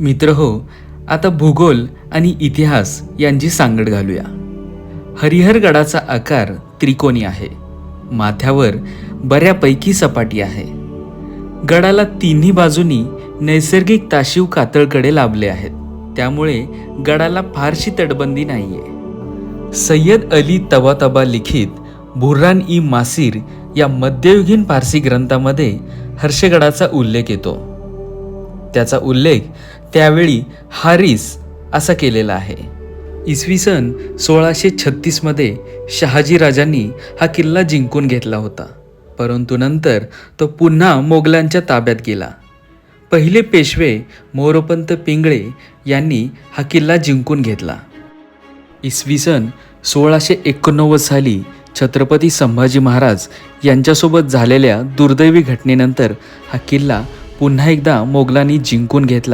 मित्र हो आता भूगोल आणि इतिहास यांची सांगड घालूया. हरिहरगडाचा आकार त्रिकोणी आहे. माथ्यावर बऱ्यापैकी सपाटी आहे. गडाला तिन्ही बाजूनी नैसर्गिक ताशीव कातळकडे लाभले आहेत. त्यामुळे गडाला फारशी तटबंदी नाहीये. सय्यद अली तबातबा लिखित बुर्रान ई मासीर या मध्ययुगीन फारसी ग्रंथामध्ये हर्षगडाचा उल्लेख येतो. त्याचा उल्लेख त्यावेळी हारिस असा केलेला आहे. इसवी सन सोळाशे छत्तीसमध्ये शहाजी राजांनी हा किल्ला जिंकून घेतला होता. परंतु नंतर तो पुन्हा मोगलांच्या ताब्यात गेला. पहिले पेशवे मोरोपंत पिंगळे यांनी हा किल्ला जिंकून घेतला. इसवी सन सोळाशे एकोणनव्वद साली छत्रपती संभाजी महाराज यांच्यासोबत झालेल्या दुर्दैवी घटनेनंतर हा किल्ला पुन्हा एकदा मोगलांनी जिंकून घेतला.